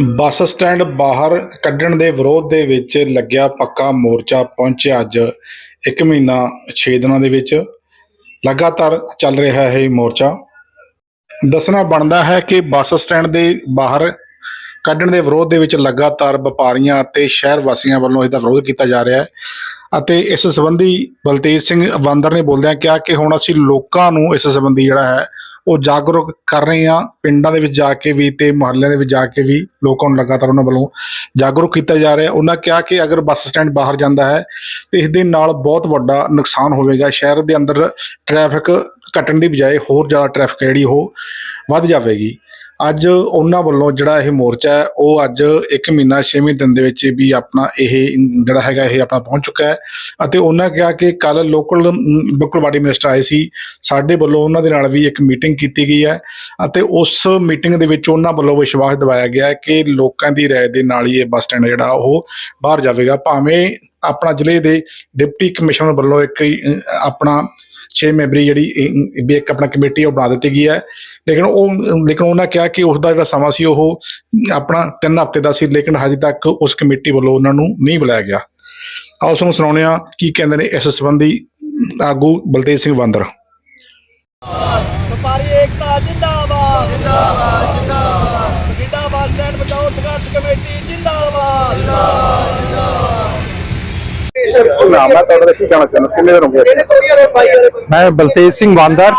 Bus stand ਬਾਹਰ ਕੱਢਣ ਦੇ ਵਿਰੋਧ ਦੇ ਵਿੱਚ ਲੱਗਿਆ ਪੱਕਾ ਮੋਰਚਾ ਪਹੁੰਚਿਆ ਅੱਜ ਇੱਕ ਮਹੀਨਾ 6 ਦਿਨਾਂ ਦੇ ਵਿੱਚ। ਲਗਾਤਾਰ ਚੱਲ ਰਿਹਾ ਹੈ ਇਹ ਮੋਰਚਾ। ਦੱਸਣਾ ਬਣਦਾ ਹੈ ਕਿ ਬੱਸ ਸਟੈਂਡ ਦੇ ਬਾਹਰ ਕੱਢਣ ਦੇ ਵਿਰੋਧ ਦੇ ਵਿੱਚ ਲਗਾਤਾਰ ਵਪਾਰੀਆਂ ਅਤੇ ਸ਼ਹਿਰ ਵਾਸੀਆਂ ਵੱਲੋਂ ਇਸ ਵਿਰੋਧ ਕੀਤਾ ਜਾ ਰਿਹਾ ਹੈ ਅਤੇ ਇਸ ਸੰਬੰਧੀ ਬਲਤੇਜ ਸਿੰਘ ਬਾਂਦਰ ਨੇ ਬੋਲਦਿਆਂ ਕਿਹਾ ਕਿ ਹੁਣ ਅਸੀਂ ਲੋਕਾਂ ਨੂੰ ਇਸ ਸੰਬੰਧੀ ਜਿਹੜਾ ਹੈ ਉਹ ਜਾਗਰੂਕ ਕਰ ਰਹੇ ਹਾਂ ਪਿੰਡਾਂ ਦੇ ਵਿੱਚ ਜਾ ਕੇ ਵੀ ਤੇ ਮੁਹੱਲਿਆਂ ਦੇ ਵਿੱਚ ਜਾ ਕੇ ਵੀ ਲੋਕਾਂ ਨੂੰ ਲਗਾਤਾਰ ਉਹਨਾਂ ਵੱਲੋਂ ਜਾਗਰੂਕ ਕੀਤਾ ਜਾ ਰਿਹਾ ਉਹਨਾਂ ਕਿਹਾ ਕਿ ਅਗਰ ਬੱਸ ਸਟੈਂਡ ਬਾਹਰ ਜਾਂਦਾ ਹੈ, ਤੇ ਇਸ ਦੇ ਨਾਲ ਬਹੁਤ ਵੱਡਾ ਨੁਕਸਾਨ ਹੋਵੇਗਾ। ਸ਼ਹਿਰ ਦੇ ਅੰਦਰ ਟ੍ਰੈਫਿਕ ਘਟਣ ਦੀ ਬਜਾਏ ਹੋਰ ਜ਼ਿਆਦਾ ਟ੍ਰੈਫਿਕ ਜਿਹੜੀ ਉਹ ਵੱਧ ਜਾਵੇਗੀ। ਅੱਜ ਉਹਨਾਂ ਵੱਲੋਂ ਜਿਹੜਾ ਇਹ ਮੋਰਚਾ ਹੈ, ਉਹ ਅੱਜ 1 ਮਹੀਨਾ 6ਵੇਂ ਦਿਨ ਦੇ ਵਿੱਚ ਵੀ ਆਪਣਾ ਇਹ ਜਿਹੜਾ ਹੈਗਾ ਇਹ ਆਪਣਾ ਪਹੁੰਚ ਚੁੱਕਾ ਹੈ ਅਤੇ ਉਹਨਾਂ ਕਿਹਾ ਕਿ ਕੱਲ ਲੋਕਲ ਲੋਕਲ ਬਾਡੀ ਮਿਨਿਸਟਰ ਆਏ ਸੀ। ਸਾਡੇ ਵੱਲੋਂ ਉਹਨਾਂ ਦੇ ਨਾਲ ਵੀ ਇੱਕ ਮੀਟਿੰਗ ਕੀਤੀ ਗਈ ਹੈ ਅਤੇ ਉਸ ਮੀਟਿੰਗ ਦੇ ਵਿੱਚ ਉਹਨਾਂ ਵੱਲੋਂ ਵਿਸ਼ਵਾਸ ਦਿਵਾਇਆ ਗਿਆ ਹੈ ਕਿ ਲੋਕਾਂ ਦੀ ਰਾਏ ਦੇ ਨਾਲ ਹੀ ਇਹ ਬੱਸ ਸਟੈਂਡ ਜਿਹੜਾ ਉਹ ਬਾਹਰ ਜਾਵੇਗਾ। ਭਾਵੇਂ ਆਪਣਾ ਜ਼ਿਲ੍ਹੇ ਦੇ ਡਿਪਟੀ ਕਮਿਸ਼ਨਰ ਵੱਲੋਂ ਇੱਕ ਆਪਣਾ 6 ਮੈਂਬਰੀ ਜਿਹੜੀ ਵੀ ਇੱਕ ਆਪਣਾ ਕਮੇਟੀ ਉਹ ਬਣਾ ਦਿੱਤੀ ਗਈ ਹੈ। ਲੇਕਿਨ ਉਹ ਲੇਕਿਨ ਉਹਨਾਂ ਕਿਹਾ ਕਿ ਉਸ ਦਾ ਜਿਹੜਾ ਸਮਾਂ ਸੀ ਉਹ ਆਪਣਾ 3 ਹਫ਼ਤੇ ਦਾ ਸੀ ਲੇਕਿਨ ਹਜੇ ਤੱਕ ਉਸ ਕਮੇਟੀ ਵੱਲੋਂ ਉਹਨਾਂ ਨੂੰ ਨਹੀਂ ਬੁਲਾਇਆ ਗਿਆ। ਆਓ ਤੁਹਾਨੂੰ ਸੁਣਾਉਂਦੇ ਹਾਂ ਕੀ ਕਹਿੰਦੇ ਨੇ ਇਸ ਸੰਬੰਧੀ ਆਗੂ ਬਲਤੇਜ ਸਿੰਘ ਬਾਂਦਰ। ਵਪਾਰੀ ਏਕਤਾ ਜਿੰਦਾਬਾਦ। ਜਿੰਦਾਬਾਦ ਜਿੰਦਾਬਾਦ। ਬਠਿੰਡਾ ਬੱਸ ਸਟੈਂਡ ਬਚਾਓ ਸੰਘਰਸ਼ ਕਮੇਟੀ ਜਿੰਦਾਬਾਦ। ਸਰ ਕੀ ਨਾਮ ਹੈ ਤੁਹਾਡਾ ਕੀ ਕਹਿਣਾ ਚਾਹੁੰਦੇ ਕਿੰਨੇ ਦਿਨ ਹੋ ਗਏ? ਮੈਂ ਬਲਤੇਜ ਸਿੰਘ ਬਾਂਦਰ।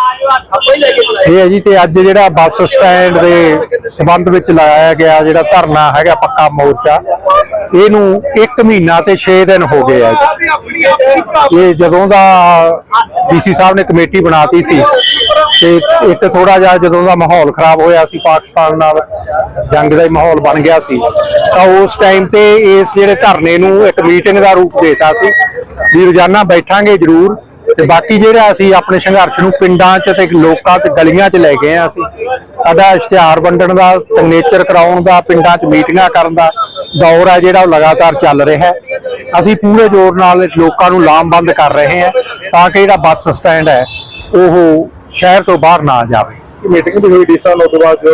ਇਹ ਹੈ ਜੀ ਤੇ ਅੱਜ ਜਿਹੜਾ ਬੱਸ ਸਟੈਂਡ ਦੇ ਸਬੰਧ ਵਿੱਚ ਲਾਇਆ ਗਿਆ ਜਿਹੜਾ ਧਰਨਾ ਹੈਗਾ ਪੱਕਾ ਮੋਰਚਾ ਇਹਨੂੰ 1 ਮਹੀਨਾ ਤੇ 6 ਦਿਨ ਹੋ ਗਏ ਆ ਜੀ। ਇਹ ਜਦੋਂ ਦਾ ਡੀਸੀ ਸਾਹਿਬ ਨੇ ਕਮੇਟੀ ਬਣਾਤੀ ਸੀ ਤੇ ਇੱਕ ਥੋੜਾ ਜਿਹਾ ਜਦੋਂ ਦਾ ਮਾਹੌਲ ਖਰਾਬ ਹੋਇਆ ਸੀ ਪਾਕਿਸਤਾਨ ਨਾਲ, ਜੰਗ ਦਾ ਹੀ ਮਾਹੌਲ ਬਣ ਗਿਆ ਸੀ, ਤਾਂ ਉਸ ਟਾਈਮ ਤੇ ਇਸ ਜਿਹੜੇ ਧਰਨੇ ਨੂੰ ਇੱਕ ਮੀਟਿੰਗ ਦਾ ਰੂਪ ਦੇਤਾ ਸੀ, ਵੀ ਰੋਜ਼ਾਨਾ ਬੈਠਾਂਗੇ ਜ਼ਰੂਰ, ਤੇ ਬਾਕੀ ਜਿਹੜਾ ਅਸੀਂ ਆਪਣੇ ਸੰਘਰਸ਼ ਨੂੰ ਪਿੰਡਾਂ 'ਚ ਤੇ ਲੋਕਾਂ 'ਚ, ਗਲੀਆਂ 'ਚ ਲੈ ਗਏ ਆ ਅਸੀਂ, ਸਾਡਾ ਇਸ਼ਤਿਹਾਰ ਵੰਡਣ ਦਾ ਸਿਗਨੇਚਰ ਕਰਾਉਣ ਦਾ, ਪਿੰਡਾਂ 'ਚ ਮੀਟਿੰਗਾਂ ਕਰਨ ਦਾ ਦੌਰ ਹੈ ਜਿਹੜਾ ਉਹ ਲਗਾਤਾਰ ਚੱਲ ਰਿਹਾ ਹੈ। ਅਸੀਂ ਪੂਰੇ ਜ਼ੋਰ ਨਾਲ ਲੋਕਾਂ ਨੂੰ ਲਾਮਬੰਦ ਕਰ ਰਹੇ ਹਾਂ, ਤਾਂ ਕਿ ਜਿਹੜਾ ਬੱਸ ਸਟੈਂਡ ਹੈ, ਉਹ ਸ਼ਹਿਰ ਤੋਂ ਬਾਹਰ ਨਾ ਜਾਵੇ। ਮੀਟਿੰਗ ਵੀ ਹੋਈ ਡੀਸਾ ਨਾਲ ਤੋਂ ਬਾਅਦ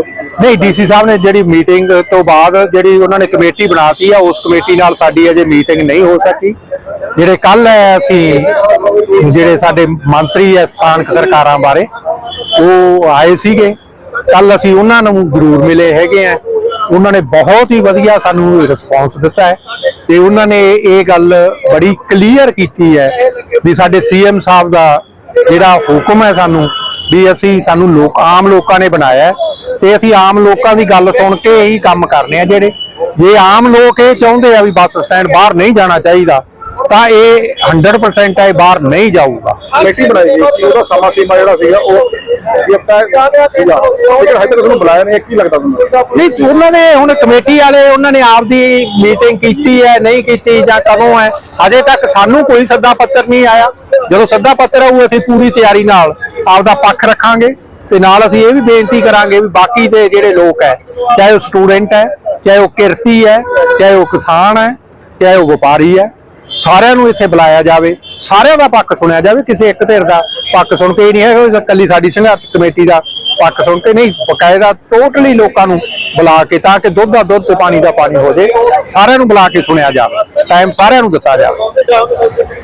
ਨਹੀਂ ਡੀਸੀ ਸਾਹਿਬ ਨੇ ਜਿਹੜੀ ਮੀਟਿੰਗ ਤੋਂ ਬਾਅਦ ਜਿਹੜੀ ਉਹਨਾਂ ਨੇ ਕਮੇਟੀ ਬਣਾਤੀ ਆ ਉਸ ਕਮੇਟੀ ਨਾਲ ਸਾਡੀ ਅਜੇ ਮੀਟਿੰਗ ਨਹੀਂ ਹੋ ਸਕੀ। ਜਿਹੜੇ ਕੱਲ ਅਸੀਂ ਜਿਹੜੇ ਸਾਡੇ ਮੰਤਰੀ ਐ ਸਥਾਨਕ ਸਰਕਾਰਾਂ ਬਾਰੇ ਉਹ ਆਏ ਸੀਗੇ। ਕੱਲ ਅਸੀਂ ਉਹਨਾਂ ਨੂੰ ਜ਼ਰੂਰ ਮਿਲੇ ਹੈਗੇ ਆ। ਉਹਨਾਂ ਨੇ ਬਹੁਤ ਹੀ ਵਧੀਆ ਸਾਨੂੰ ਰਿਸਪੌਂਸ ਦਿੱਤਾ ਹੈ। ਤੇ ਉਹਨਾਂ ਨੇ ਇਹ ਗੱਲ ਬੜੀ ਕਲੀਅਰ ਕੀਤੀ ਹੈ ਵੀ ਸਾਡੇ ਸੀਐਮ ਸਾਹਿਬ ਦਾ ਜਿਹੜਾ ਹੁਕਮ ਹੈ ਸਾਨੂੰ ਵੀ ਅਸੀਂ ਸਾਨੂੰ ਲੋਕ ਆਮ ਲੋਕਾਂ ਨੇ ਬਣਾਇਆ ਤੇ ਅਸੀਂ ਆਮ ਲੋਕਾਂ ਦੀ ਗੱਲ ਸੁਣ ਕੇ ਹੀ ਕੰਮ ਕਰਨੇ ਆ ਜਿਹੜੇ ਜੇ ਆਮ ਲੋਕ ਇਹ ਚਾਹੁੰਦੇ ਆ ਵੀ ਬੱਸ ਸਟੈਂਡ ਬਾਹਰ ਨਹੀਂ ਜਾਣਾ ਚਾਹੀਦਾ ਤਾਂ ਇਹ 100% ਹੈ ਇਹ ਬਾਹਰ ਨਹੀਂ ਜਾਊਗਾ। ਕਮੇਟੀ ਬਣਾਈ ਗਈ ਸੀ ਉਹਦਾ ਸਮਾਂ ਸੀਮਾ ਜਿਹੜਾ ਸੀਗਾ ਉਹ ਸੀਗਾ। ਲੇਕਿਨ ਹਜੇ ਤੱਕ ਤੁਹਾਨੂੰ ਬੁਲਾਇਆ ਨਹੀਂ ਕੀ ਲੱਗਦਾ ਤੁਹਾਨੂੰ? ਨਹੀਂ ਉਹਨਾਂ ਨੇ ਹੁਣ ਕਮੇਟੀ ਵਾਲੇ ਉਹਨਾਂ ਨੇ ਆਪਦੀ ਮੀਟਿੰਗ ਕੀਤੀ ਹੈ ਨਹੀਂ ਕੀਤੀ ਜਾਂ ਕਦੋਂ ਹੈ ਅਜੇ ਤੱਕ ਸਾਨੂੰ ਕੋਈ ਸੱਦਾ ਪੱਤਰ ਨਹੀਂ ਆਇਆ। ਜਦੋਂ ਸੱਦਾ ਪੱਤਰ ਆਊ ਅਸੀਂ ਪੂਰੀ ਤਿਆਰੀ ਨਾਲ ਆਪਦਾ ਪੱਖ ਰੱਖਾਂਗੇ ਤੇ ਨਾਲ ਅਸੀਂ ਇਹ ਵੀ ਬੇਨਤੀ ਕਰਾਂਗੇ ਵੀ ਬਾਕੀ ਦੇ ਜਿਹੜੇ ਲੋਕ ਹੈ, ਚਾਹੇ ਉਹ ਸਟੂਡੈਂਟ ਹੈ, ਚਾਹੇ ਉਹ ਕਿਰਤੀ ਹੈ, ਚਾਹੇ ਉਹ ਕਿਸਾਨ ਹੈ, ਚਾਹੇ ਉਹ ਵਪਾਰੀ ਹੈ, ਸਾਰਿਆਂ ਨੂੰ ਇੱਥੇ ਬੁਲਾਇਆ ਜਾਵੇ, ਸਾਰਿਆਂ ਦਾ ਪੱਖ ਸੁਣਿਆ ਜਾਵੇ, ਕਿਸੇ ਇੱਕ ਧਿਰ ਦਾ ਪੱਖ ਸੁਣ ਕੇ ਹੀ ਨਹੀਂ ਹੈ ਇਕੱਲੀ ਸਾਡੀ ਸੰਘਰਸ਼ ਕਮੇਟੀ ਦਾ ਪੱਖ ਸੁਣ ਕੇ ਨਹੀਂ, ਬਕਾਇਦਾ ਟੋਟਲੀ ਲੋਕਾਂ ਨੂੰ ਬੁਲਾ ਕੇ ਤਾਂ ਕਿ ਦੁੱਧ ਦਾ ਦੁੱਧ ਤੇ ਪਾਣੀ ਦਾ ਪਾਣੀ ਹੋ ਜੇ, ਸਾਰਿਆਂ ਨੂੰ ਬੁਲਾ ਕੇ ਸੁਣਿਆ ਜਾਵੇ ਟਾਈਮ ਸਾਰਿਆਂ ਨੂੰ ਦਿੱਤਾ ਜਾਵੇ।